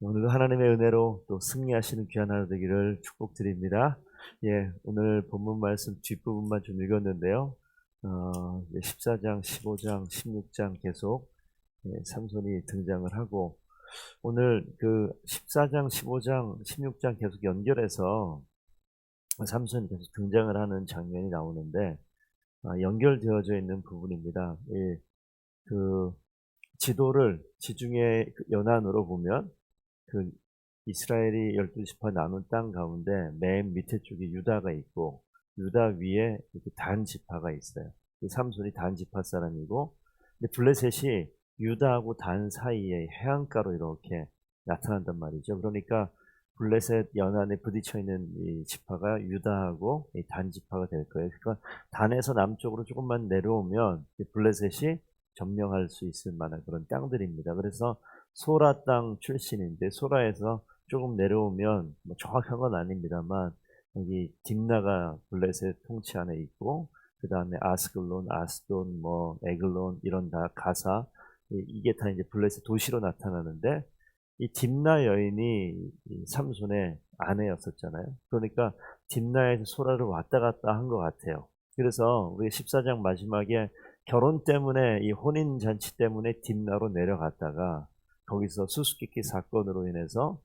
오늘도 하나님의 은혜로 또 승리하시는 귀한 하루 되기를 축복드립니다. 예, 오늘 본문 말씀 뒷부분만 좀 읽었는데요. 어, 이제 14장, 15장, 16장 계속 예, 삼손이 등장을 하고 오늘 그 14장, 15장, 16장 계속 연결해서 삼손이 계속 등장을 하는 장면이 나오는데 아, 연결되어져 있는 부분입니다. 예, 그 지도를 지중해 연안으로 보면 그 이스라엘이 열두 지파 나눈 땅 가운데 맨 밑에 쪽에 유다가 있고 유다 위에 이렇게 단 지파가 있어요. 그 삼손이 단 지파 사람이고 근데 블레셋이 유다하고 단 사이에 해안가로 이렇게 나타난단 말이죠. 그러니까 블레셋 연안에 부딪혀 있는 이 지파가 유다하고 이 단 지파가 될 거예요. 그러니까 단에서 남쪽으로 조금만 내려오면 이 블레셋이 점령할 수 있을 만한 그런 땅들입니다. 그래서 소라 땅 출신인데 소라에서 조금 내려오면 뭐 정확한 건 아닙니다만 여기 딥나가 블레셋 통치 안에 있고 그 다음에 아스글론, 아스돈, 뭐 에글론 이런 다 가사 이- 이게 다 이제 블레셋 도시로 나타나는데 이 딥나 여인이 이 삼손의 아내였었잖아요. 그러니까 딥나에서 소라를 왔다 갔다 한 것 같아요. 그래서 우리 14장 마지막에 결혼 때문에 이 혼인 잔치 때문에 딥나로 내려갔다가 거기서 수수께끼 사건으로 인해서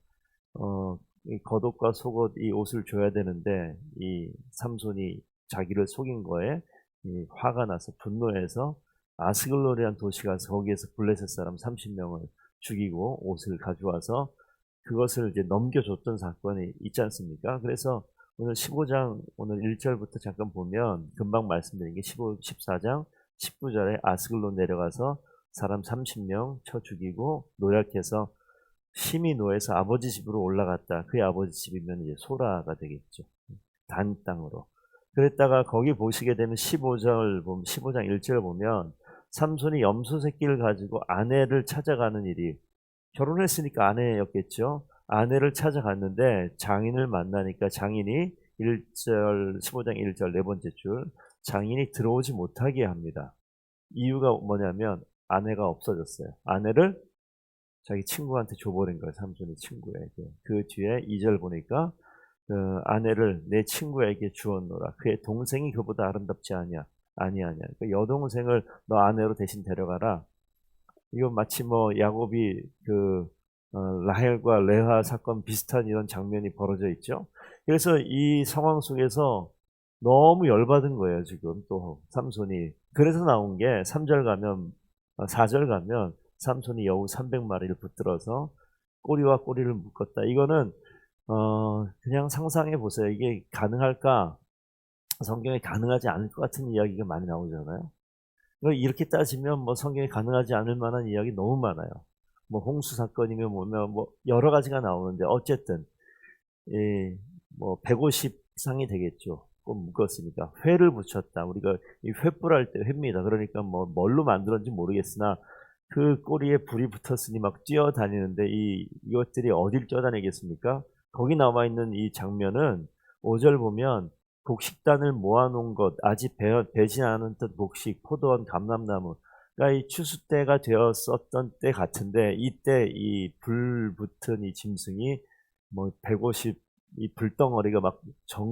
어, 이 겉옷과 속옷 이 옷을 줘야 되는데 이 삼손이 자기를 속인 거에 이 화가 나서 분노해서 아스글론이라는 도시 가서 거기에서 블레셋 사람 30명을 죽이고 옷을 가져와서 그것을 이제 넘겨줬던 사건이 있지 않습니까? 그래서 오늘 15장 오늘 1절부터 잠깐 보면 금방 말씀드린 게 15, 14장 19절에 아스글론 내려가서 사람 30명 쳐 죽이고 노약해서 심히 노해서 아버지 집으로 올라갔다. 그의 아버지 집이면 이제 소라가 되겠죠. 단 땅으로. 그랬다가 거기 보시게 되면 15절 보면 15장 1절 보면 삼손이 염소 새끼를 가지고 아내를 찾아가는 일이 결혼했으니까 아내였겠죠. 아내를 찾아갔는데 장인을 만나니까 장인이 1절 15장 1절 네 번째 줄 장인이 들어오지 못하게 합니다. 이유가 뭐냐면 아내가 없어졌어요. 아내를 자기 친구한테 줘버린 거예요. 삼손이 친구에게. 그 뒤에 2절 보니까 그 아내를 내 친구에게 주었노라. 그의 동생이 그보다 아름답지 아니야. 아니 아니야. 그 여동생을 너 아내로 대신 데려가라. 이거 마치 뭐 야곱이 그 어, 라헬과 레아 사건 비슷한 이런 장면이 벌어져 있죠. 그래서 이 상황 속에서 너무 열받은 거예요, 지금 또 삼손이. 그래서 나온 게 3절 가면, 4절 가면 삼손이 여우 300마리를 붙들어서 꼬리와 꼬리를 묶었다. 이거는, 어, 그냥 상상해 보세요. 이게 가능할까? 성경에 가능하지 않을 것 같은 이야기가 많이 나오잖아요. 이렇게 따지면 뭐 성경에 가능하지 않을 만한 이야기 너무 많아요. 뭐 홍수 사건이면 뭐면 뭐 여러 가지가 나오는데 어쨌든 이뭐 150 상이 되겠죠. 꼭 묶었으니까 회를 붙였다. 우리가 이 횃불 할 때 회입니다. 그러니까 뭐 뭘로 만들었는지 모르겠으나 그 꼬리에 불이 붙었으니 막 뛰어다니는데 이 이것들이 어딜 뛰어다니겠습니까? 거기 나와 있는 이 장면은 5절 보면 곡식단을 모아놓은 것, 아직 배, 배지 않은 듯 곡식, 포도원, 감람나무. 그러니까 이 추수 때가 되었었던 때 같은데 이때 이 불 붙은 이 짐승이 뭐 150, 이 불덩어리가 막 정,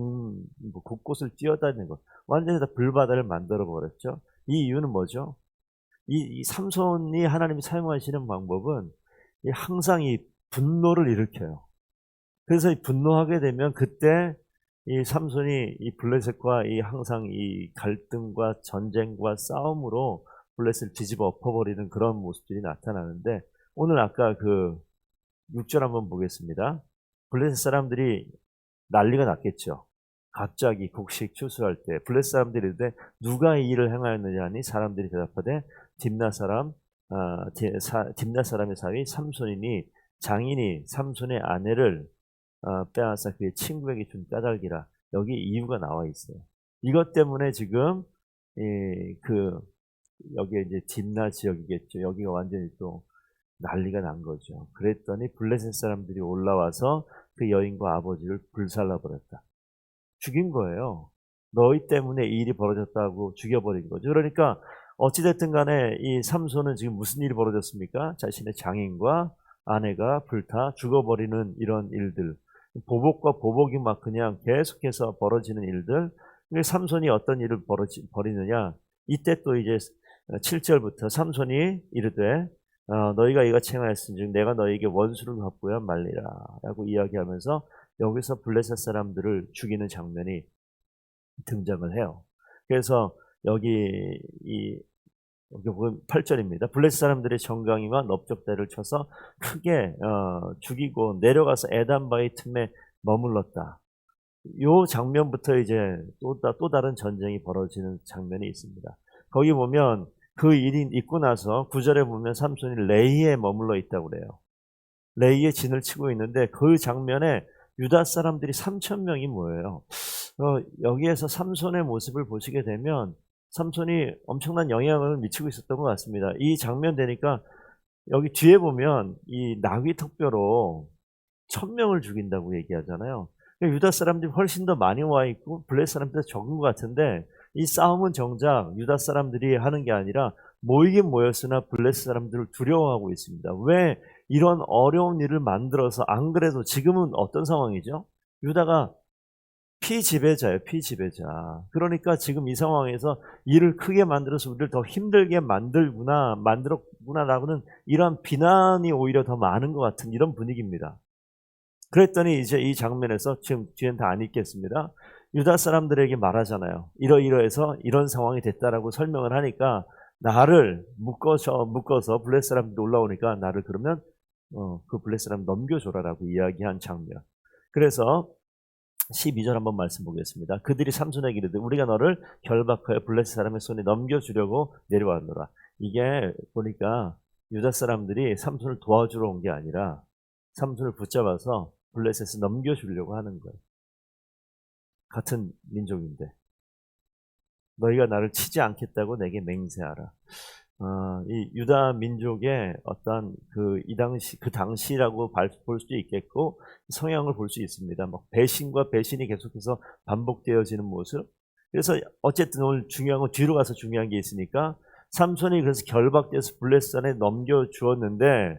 뭐 곳곳을 뛰어다니는 것. 완전히 다 불바다를 만들어 버렸죠. 이 이유는 뭐죠? 이, 이 삼손이 하나님이 사용하시는 방법은 이 항상 이 분노를 일으켜요. 그래서 이 분노하게 되면 그때 이 삼손이 이 블레셋과 이 항상 이 갈등과 전쟁과 싸움으로 블레셋을 뒤집어 엎어버리는 그런 모습들이 나타나는데 오늘 아까 그 6절 한번 보겠습니다. 블레셋 사람들이 난리가 났겠죠. 갑자기 곡식 추수할 때 블레셋 사람들이 이르되 누가 이 일을 행하였느냐 하니 사람들이 대답하되 딥나 사람 아, 딥나 사람의 사위 삼손이니 장인이 삼손의 아내를 어, 빼앗아 그의 친구에게 준 까닭이라 여기 이유가 나와 있어요. 이것 때문에 지금 이, 그 여기에 이제 딥나 지역이겠죠. 여기가 완전히 또 난리가 난 거죠. 그랬더니 블레셋 사람들이 올라와서 그 여인과 아버지를 불살라 버렸다. 죽인 거예요. 너희 때문에 이 일이 벌어졌다고 죽여버린 거죠. 그러니까 어찌됐든 간에 이 삼손은 지금 무슨 일이 벌어졌습니까? 자신의 장인과 아내가 불타 죽어버리는 이런 일들, 보복과 보복이 막 그냥 계속해서 벌어지는 일들. 근데 삼손이 어떤 일을 벌어지, 벌이느냐? 이때 또 이제 7절부터 삼손이 이르되 어, 너희가 이같이 행하였은즉 내가 너희에게 원수를 갚고야 말리라 라고 이야기하면서 여기서 블레셋 사람들을 죽이는 장면이 등장을 해요. 그래서 여기 이 여기 보면 8절입니다. 블레셋 사람들의 정강이와 넓적대를 쳐서 크게 어, 죽이고 내려가서 에단바의 틈에 머물렀다. 요 장면부터 이제 또, 다- 또 다른 전쟁이 벌어지는 장면이 있습니다. 거기 보면 그 일이 있고 나서 구절에 보면 삼손이 레이에 머물러 있다고 그래요. 레이에 진을 치고 있는데 그 장면에 유다 사람들이 3천 명이 모여요. 어, 여기에서 삼손의 모습을 보시게 되면 삼손이 엄청난 영향을 미치고 있었던 것 같습니다. 이 장면 되니까 여기 뒤에 보면 이 나귀 턱뼈로 천 명을 죽인다고 얘기하잖아요. 그러니까 유다 사람들이 훨씬 더 많이 와 있고 블레 사람들이 적은 것 같은데 이 싸움은 정작 유다 사람들이 하는 게 아니라 모이긴 모였으나 블레스 사람들을 두려워하고 있습니다. 왜 이런 어려운 일을 만들어서 안 그래도 지금은 어떤 상황이죠? 유다가 피지배자예요, 피지배자. 그러니까 지금 이 상황에서 일을 크게 만들어서 우리를 더 힘들게 만들구나, 만들었구나라고는 이런 비난이 오히려 더 많은 것 같은 이런 분위기입니다. 그랬더니 이제 이 장면에서 지금 뒤엔 다 안 읽겠습니다. 유다 사람들에게 말하잖아요. 이러이러해서 이런 상황이 됐다라고 설명을 하니까 나를 묶어서 묶어서 블레 사람들 올라오니까 나를 그러면 어, 그 블레 사람 넘겨줘라라고 이야기한 장면. 그래서 12절 한번 말씀 보겠습니다. 그들이 삼손에게 이르되 우리가 너를 결박하여 블레스 사람의 손에 넘겨주려고 내려왔노라. 이게 보니까 유다 사람들이 삼손을 도와주러 온 게 아니라 삼손을 붙잡아서 블레셋에 넘겨주려고 하는 거예요. 같은 민족인데 너희가 나를 치지 않겠다고 내게 맹세하라. 어, 이 유다 민족의 어떤 그 이 당시 그 당시라고 볼 수 있겠고 성향을 볼 수 있습니다. 막 배신과 배신이 계속해서 반복되어지는 모습. 그래서 어쨌든 오늘 중요한 건 뒤로 가서 중요한 게 있으니까 삼손이 그래서 결박돼서 블레산에 넘겨 주었는데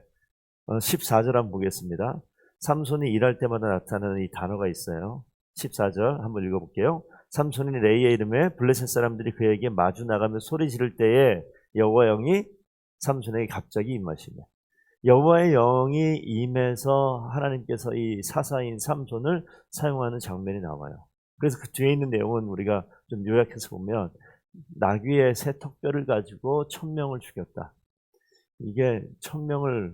어, 14절 한번 보겠습니다. 삼손이 일할 때마다 나타나는 이 단어가 있어요. 14절 한번 읽어볼게요. 삼손이 레이의 이름에 블레셋 사람들이 그에게 마주 나가며 소리 지를 때에 여호와 영이 삼손에게 갑자기 임하시네. 여호와의 영이 임해서 하나님께서 이 사사인 삼손을 사용하는 장면이 나와요. 그래서 그 뒤에 있는 내용은 우리가 좀 요약해서 보면 나귀의 새 턱뼈를 가지고 천 명을 죽였다. 이게 천 명을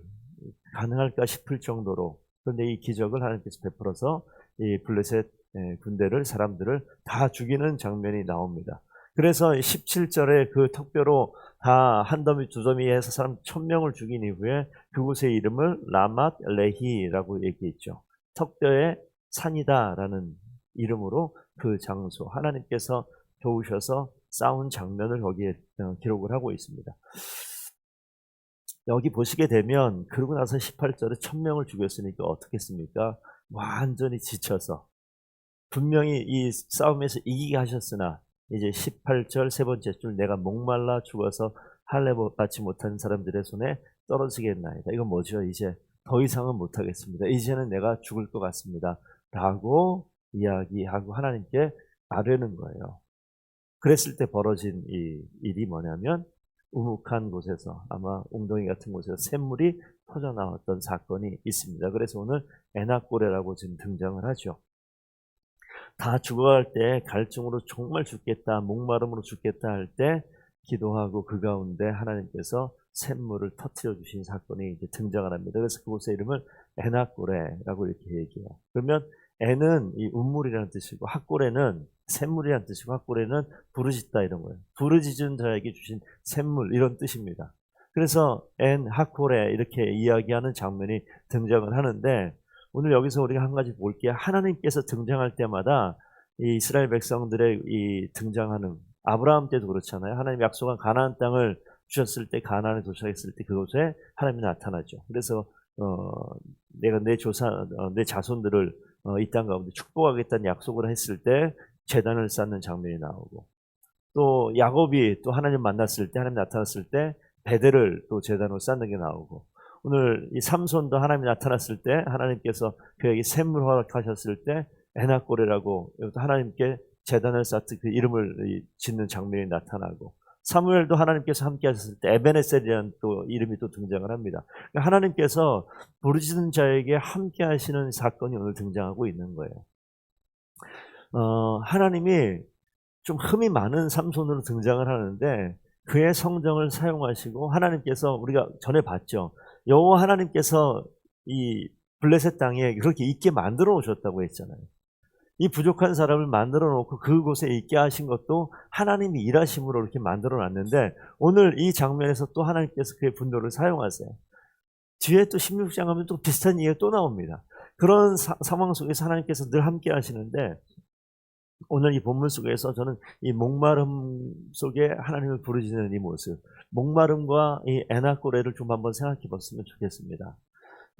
가능할까 싶을 정도로 그런데 이 기적을 하나님께서 베풀어서 이 블레셋 예, 군대를 사람들을 다 죽이는 장면이 나옵니다. 그래서 17절에 그 턱뼈로 다 한 더미 두 더미 해서 사람 천 명을 죽인 이후에 그곳의 이름을 라맛 레히라고 얘기했죠. 턱뼈의 산이다라는 이름으로 그 장소 하나님께서 도우셔서 싸운 장면을 거기에 어, 기록을 하고 있습니다. 여기 보시게 되면 그러고 나서 18절에 천 명을 죽였으니까 어떻겠습니까? 완전히 지쳐서 분명히 이 싸움에서 이기게 하셨으나 이제 18절 세 번째 줄 내가 목말라 죽어서 할례 받지 못한 사람들의 손에 떨어지겠나이다. 이건 뭐죠? 이제 더 이상은 못하겠습니다. 이제는 내가 죽을 것 같습니다. 라고 이야기하고 하나님께 아뢰는 거예요. 그랬을 때 벌어진 이 일이 뭐냐면 우묵한 곳에서 아마 웅덩이 같은 곳에서 샘물이 터져 나왔던 사건이 있습니다. 그래서 오늘 에나꼬레라고 지금 등장을 하죠. 다 죽어갈 때 갈증으로 정말 죽겠다, 목마름으로 죽겠다 할 때 기도하고 그 가운데 하나님께서 샘물을 터트려 주신 사건이 이제 등장을 합니다. 그래서 그곳의 이름을 에나꼬레라고 이렇게 얘기해요. 그러면 에는 이 운물이라는 뜻이고 학고레는 샘물이라는 뜻이고 학고레는 부르짖다 이런 거예요. 부르짖은 자에게 주신 샘물 이런 뜻입니다. 그래서 엔 하코레 이렇게 이야기하는 장면이 등장을 하는데 오늘 여기서 우리가 한 가지 볼게요. 하나님께서 등장할 때마다 이 이스라엘 백성들의 이 등장하는 아브라함 때도 그렇잖아요. 하나님 약속한 가나안 땅을 주셨을 때 가나안에 도착했을 때 그곳에 하나님이 나타나죠. 그래서 어, 내가 내 조사 어, 내 자손들을 어, 이 땅 가운데 축복하겠다는 약속을 했을 때 재단을 쌓는 장면이 나오고 또 야곱이 또 하나님 만났을 때 하나님 나타났을 때 베델을 또 재단으로 쌓는 게 나오고 오늘 이 삼손도 하나님이 나타났을 때 하나님께서 그에게 샘물 허락하셨을 때 에나꼬레라고 하나님께 재단을 쌓듯 그 이름을 이- 짓는 장면이 나타나고 사무엘도 하나님께서 함께 하셨을 때 에베네셀이라는 또 이름이 또 등장을 합니다. 그러니까 하나님께서 부르짖는 자에게 함께 하시는 사건이 오늘 등장하고 있는 거예요. 어, 하나님이 좀 흠이 많은 삼손으로 등장을 하는데 그의 성정을 사용하시고 하나님께서 우리가 전에 봤죠. 여호와 하나님께서 이 블레셋 땅에 그렇게 있게 만들어 오셨다고 했잖아요. 이 부족한 사람을 만들어 놓고 그곳에 있게 하신 것도 하나님이 일하심으로 이렇게 만들어 놨는데 오늘 이 장면에서 또 하나님께서 그의 분노를 사용하세요. 뒤에 또 16장 하면 또 비슷한 이야기가 또 나옵니다. 그런 사- 상황 속에서 하나님께서 늘 함께 하시는데 오늘 이 본문 속에서 저는 이 목마름 속에 하나님을 부르짖는 이 모습, 목마름과 이 에나꼬레를 좀 한번 생각해 봤으면 좋겠습니다.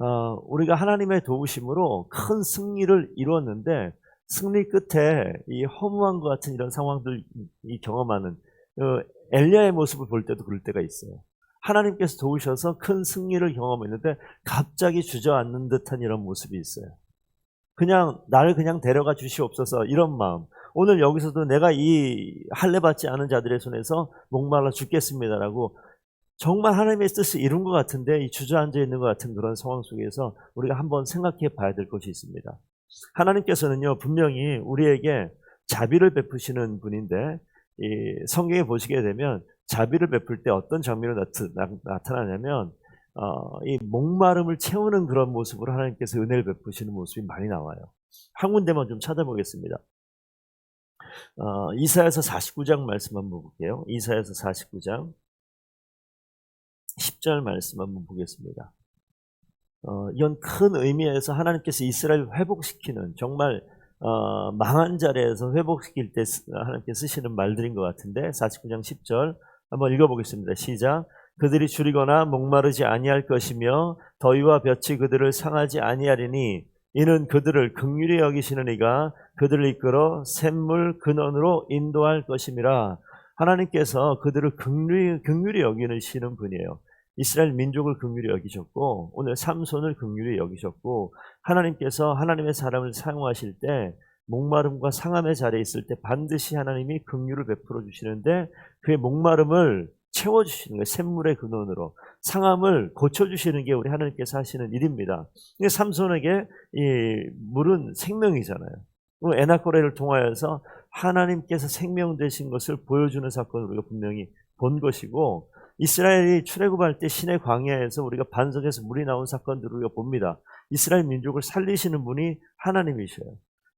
어, 우리가 하나님의 도우심으로 큰 승리를 이루었는데 승리 끝에 이 허무한 것 같은 이런 상황들 이 경험하는 어, 엘리야의 모습을 볼 때도 그럴 때가 있어요. 하나님께서 도우셔서 큰 승리를 경험했는데 갑자기 주저앉는 듯한 이런 모습이 있어요. 그냥 나를 그냥 데려가 주시옵소서 이런 마음. 오늘 여기서도 내가 이 할례 받지 않은 자들의 손에서 목말라 죽겠습니다라고 정말 하나님의 뜻을 이룬 것 같은데 이 주저앉아 있는 것 같은 그런 상황 속에서 우리가 한번 생각해 봐야 될 것이 있습니다. 하나님께서는요 분명히 우리에게 자비를 베푸시는 분인데 이 성경에 보시게 되면 자비를 베풀 때 어떤 장면이 나타, 나냐면 어, 이 목마름을 채우는 그런 모습으로 하나님께서 은혜를 베푸시는 모습이 많이 나와요. 한 군데만 좀 찾아보겠습니다. 어, 이사야서 49장 말씀 한번 볼게요. 이사야서 49장 10절 말씀 한번 보겠습니다. 어, 이건 큰 의미에서 하나님께서 이스라엘 회복시키는 정말 어, 망한 자리에서 회복시킬 때 쓰- 하나님께 쓰시는 말들인 것 같은데 49장 10절 한번 읽어보겠습니다. 시작. 그들이 줄이거나 목마르지 아니할 것이며 더위와 볕이 그들을 상하지 아니하리니 이는 그들을 극률히 여기시는 이가 그들을 이끌어 샘물 근원으로 인도할 것임이라 하나님께서 그들을 극률히, 극률히 여기시는 분이에요. 이스라엘 민족을 극률히 여기셨고 오늘 삼손을 극률히 여기셨고 하나님께서 하나님의 사람을 사용하실 때 목마름과 상함의 자리에 있을 때 반드시 하나님이 긍휼을 베풀어 주시는데 그의 목마름을 채워 주시는 거예요. 샘물의 근원으로 상함을 고쳐 주시는 게 우리 하나님께서 하시는 일입니다. 삼손에게 이 물은 생명이잖아요. 그 에나코레를 통하여서 하나님께서 생명 되신 것을 보여주는 사건을 우리가 분명히 본 것이고 이스라엘이 출애굽할 때 신의 광야에서 우리가 반석에서 물이 나온 사건들을 우리가 봅니다. 이스라엘 민족을 살리시는 분이 하나님이셔요.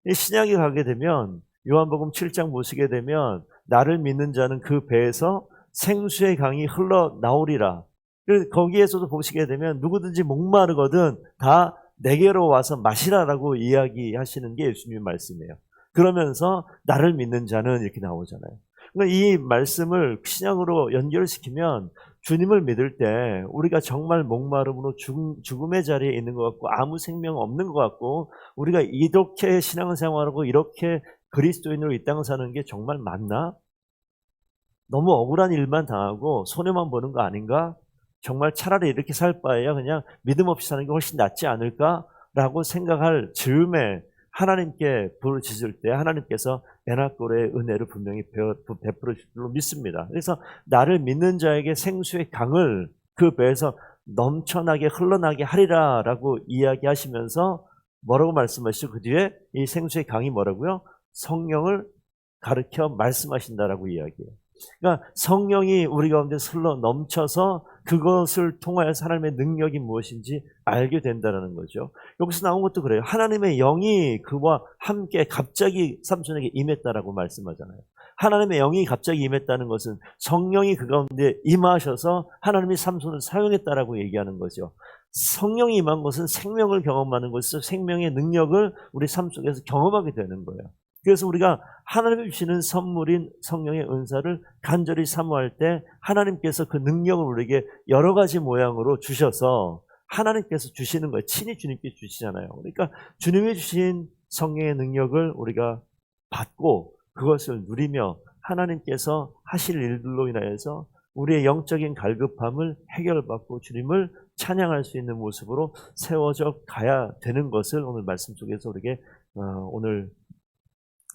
이 신약에 가게 되면 요한복음 7장 보시게 되면 나를 믿는 자는 그 배에서 생수의 강이 흘러 나오리라. 그래서 거기에서도 보시게 되면 누구든지 목마르거든 다 내게로 와서 마시라라고 이야기하시는 게 예수님의 말씀이에요. 그러면서 나를 믿는 자는 이렇게 나오잖아요. 그러니까 이 말씀을 신약으로 연결시키면 주님을 믿을 때 우리가 정말 목마름으로 죽음, 죽음의 자리에 있는 것 같고 아무 생명 없는 것 같고 우리가 이렇게 신앙생활하고 이렇게 그리스도인으로 이 땅 사는 게 정말 맞나? 너무 억울한 일만 당하고 손해만 보는 거 아닌가? 정말 차라리 이렇게 살 바에야 그냥 믿음 없이 사는 게 훨씬 낫지 않을까라고 생각할 즈음에 하나님께 부르짖을 때 하나님께서 에나꼴의 은혜를 분명히 베풀어 주실 줄로 믿습니다. 그래서 나를 믿는 자에게 생수의 강을 그 배에서 넘쳐나게 흘러나게 하리라라고 이야기하시면서 뭐라고 말씀하시죠? 그 뒤에 이 생수의 강이 뭐라고요? 성령을 가르쳐 말씀하신다라고 이야기해요. 그러니까 성령이 우리 가운데 흘러 넘쳐서 그것을 통하여 하나님의 능력이 무엇인지 알게 된다는 거죠. 여기서 나온 것도 그래요. 하나님의 영이 그와 함께 갑자기 삼손에게 임했다라고 말씀하잖아요. 하나님의 영이 갑자기 임했다는 것은 성령이 그 가운데 임하셔서 하나님이 삼손을 사용했다라고 얘기하는 거죠. 성령이 임한 것은 생명을 경험하는 것에서 생명의 능력을 우리 삶 속에서 경험하게 되는 거예요. 그래서 우리가 하나님이 주시는 선물인 성령의 은사를 간절히 사모할 때 하나님께서 그 능력을 우리에게 여러 가지 모양으로 주셔서 하나님께서 주시는 거예요. 친히 주님께 주시잖아요. 그러니까 주님이 주신 성령의 능력을 우리가 받고 그것을 누리며 하나님께서 하실 일들로 인하여서 우리의 영적인 갈급함을 해결받고 주님을 찬양할 수 있는 모습으로 세워져 가야 되는 것을 오늘 말씀 속에서 우리에게 어, 오늘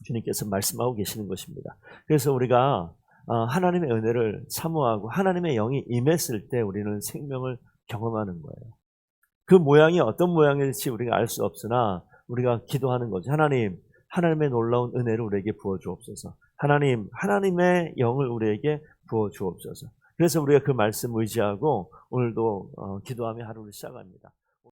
주님께서 말씀하고 계시는 것입니다. 그래서 우리가 어, 하나님의 은혜를 사모하고 하나님의 영이 임했을 때 우리는 생명을 경험하는 거예요. 그 모양이 어떤 모양일지 우리가 알 수 없으나 우리가 기도하는 거죠. 하나님, 하나님의 놀라운 은혜를 우리에게 부어 주옵소서. 하나님, 하나님의 영을 우리에게 부어 주옵소서. 그래서 우리가 그 말씀 의지하고 오늘도 어, 기도하며 하루를 시작합니다.